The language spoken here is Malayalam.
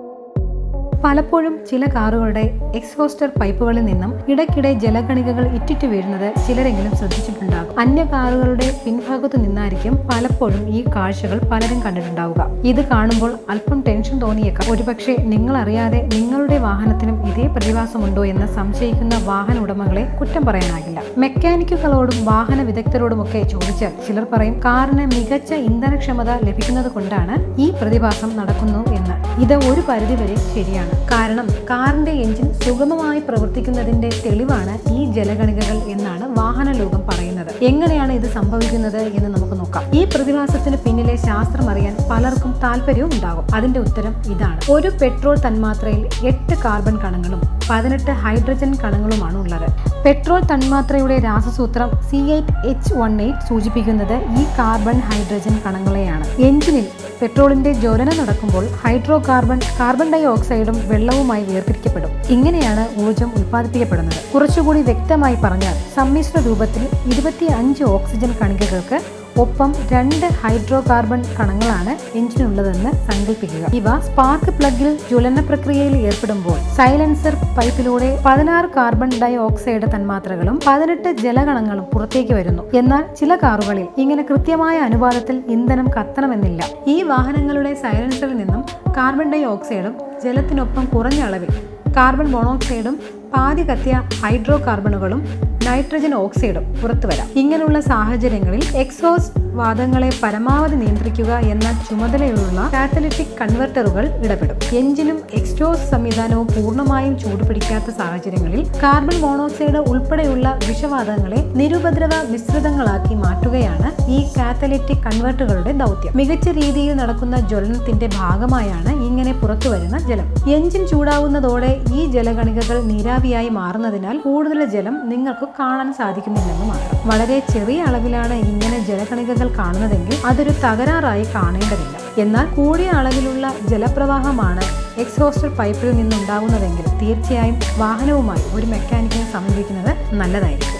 Thank you. പലപ്പോഴും ചില കാറുകളുടെ എക്സോസ്റ്റർ പൈപ്പുകളിൽ നിന്നും ഇടയ്ക്കിടെ ജലകണികകൾ ഇറ്റിറ്റ് വീഴുന്നത് ചിലരെങ്കിലും ശ്രദ്ധിച്ചിട്ടുണ്ടാകും. അന്യ കാറുകളുടെ പിൻഭാഗത്തു നിന്നായിരിക്കും പലപ്പോഴും ഈ കാഴ്ചകൾ പലരും കണ്ടിട്ടുണ്ടാവുക. ഇത് കാണുമ്പോൾ അല്പം ടെൻഷൻ തോന്നിയേക്കാം. ഒരുപക്ഷെ നിങ്ങൾ അറിയാതെ നിങ്ങളുടെ വാഹനത്തിനും ഇതേ പ്രതിഭാസമുണ്ടോ എന്ന് സംശയിക്കുന്ന വാഹന ഉടമകളെ കുറ്റം പറയാനാകില്ല. മെക്കാനിക്കുകളോടും വാഹന വിദഗ്ധരോടുമൊക്കെ ചോദിച്ചാൽ ചിലർ പറയും കാറിന് മികച്ച ഇന്ധനക്ഷമത ലഭിക്കുന്നത് കൊണ്ടാണ് ഈ പ്രതിഭാസം നടക്കുന്നു എന്ന്. ഇത് ഒരു പരിധിവരെ ശരിയാണ്. കാരണം കാറിന്റെ എഞ്ചിൻ സുഗമമായി പ്രവർത്തിക്കുന്നതിന്റെ തെളിവാണ് ഈ ജലഗണികകൾ എന്നാണ് വാഹന ലോകം പറയുന്നത്. എങ്ങനെയാണ് ഇത് സംഭവിക്കുന്നത് എന്ന് നമുക്ക് നോക്കാം. ഈ പ്രതിഭാസത്തിന് പിന്നിലെ ശാസ്ത്രം അറിയാൻ പലർക്കും താല്പര്യവും ഉണ്ടാകും. അതിന്റെ ഉത്തരം ഇതാണ്. ഒരു പെട്രോൾ തന്മാത്രയിൽ എട്ട് കാർബൺ കണങ്ങളും പതിനെട്ട് ഹൈഡ്രജൻ കണങ്ങളുമാണ് ഉള്ളത്. പെട്രോൾ തന്മാത്രയുടെ രാസസൂത്രം C eight H one eight സൂചിപ്പിക്കുന്നത് ഈ കാർബൺ ഹൈഡ്രജൻ കണങ്ങളെയാണ്. എഞ്ചിനിൽ പെട്രോളിന്റെ ജ്വലനം നടക്കുമ്പോൾ ഹൈഡ്രോ കാർബൺ കാർബൺ ഡൈ ഓക്സൈഡും വെള്ളവുമായി വേർതിരിക്കപ്പെടും. ഇങ്ങനെയാണ് ഊർജം ഉൽപ്പാദിപ്പിക്കപ്പെടുന്നത്. കുറച്ചുകൂടി വ്യക്തമായി പറഞ്ഞാൽ സമ്മിശ്ര രൂപത്തിൽ ഇരുപത്തി ഓക്സിജൻ കണികകൾക്ക് ഒപ്പം രണ്ട് ഹൈഡ്രോ കാർബൺ കണങ്ങളാണ് എഞ്ചിനുള്ളതെന്ന് സങ്കല്പിക്കുക. ഇവ സ്പാർക്ക് പ്ലഗിൽ ജ്വലന പ്രക്രിയയിൽ ഏർപ്പെടുമ്പോൾ സൈലൻസർ പൈപ്പിലൂടെ പതിനാറ് കാർബൺ ഡൈ ഓക്സൈഡ് തന്മാത്രകളും പതിനെട്ട് ജലകണങ്ങളും പുറത്തേക്ക് വരുന്നു. എന്നാൽ ചില കാറുകളിൽ ഇങ്ങനെ കൃത്യമായ അനുപാതത്തിൽ ഇന്ധനം കത്തണമെന്നില്ല. ഈ വാഹനങ്ങളുടെ സൈലൻസറിൽ നിന്നും കാർബൺ ഡൈ ഓക്സൈഡും ജലത്തിനൊപ്പം കുറഞ്ഞ അളവിൽ കാർബൺ മോണോക്സൈഡും പാതി കത്തിയ ഹൈഡ്രോ കാർബണുകളും നൈട്രജൻ ഓക്സൈഡും പുറത്തുവരാം ഇങ്ങനെയുള്ള സാഹചര്യങ്ങളിൽ എക്സോസ് വാദങ്ങളെ പരമാവധി നിയന്ത്രിക്കുക എന്ന ചുമതലയുള്ള കാറ്റലിറ്റിക് കൺവെർട്ടറുകൾ ഇടപെടും. എഞ്ചിനും എക്സ്റ്റോസ് സംവിധാനവും പൂർണമായും ചൂടുപിടിക്കാത്ത സാഹചര്യങ്ങളിൽ കാർബൺ മോണോക്സൈഡ് ഉൾപ്പെടെയുള്ള വിഷവാതകങ്ങളെ നിരുപദ്രവ മിശ്രിതങ്ങളാക്കി മാറ്റുകയാണ് ഈ കാറ്റലിറ്റിക് കൺവെർട്ടറുകളുടെ ദൗത്യം. മികച്ച രീതിയിൽ നടക്കുന്ന ജ്വലനത്തിന്റെ ഭാഗമായാണ് ഇങ്ങനെ പുറത്തുവരുന്ന ജലം. എഞ്ചിൻ ചൂടാവുന്നതോടെ ഈ ജലഗണികകൾ നീരാവിയായി മാറുന്നതിനാൽ കൂടുതൽ ജലം നിങ്ങൾക്ക് കാണാൻ സാധിക്കുന്നില്ലെന്ന് മാത്രം. വളരെ ചെറിയ അളവിലാണ് ഇങ്ങനെ ജലകണികകൾ കാണുന്നതെങ്കിൽ അതൊരു തകരാറായി കാണേണ്ടതില്ല. എന്നാൽ കൂടിയ അളവിലുള്ള ജലപ്രവാഹമാണ് എക്സോസ്റ്റർ പൈപ്പിൽ നിന്നുണ്ടാകുന്നതെങ്കിൽ തീർച്ചയായും വാഹനവുമായി ഒരു മെക്കാനിക്കിനെ സമീപിക്കുന്നത് നല്ലതായിരിക്കും.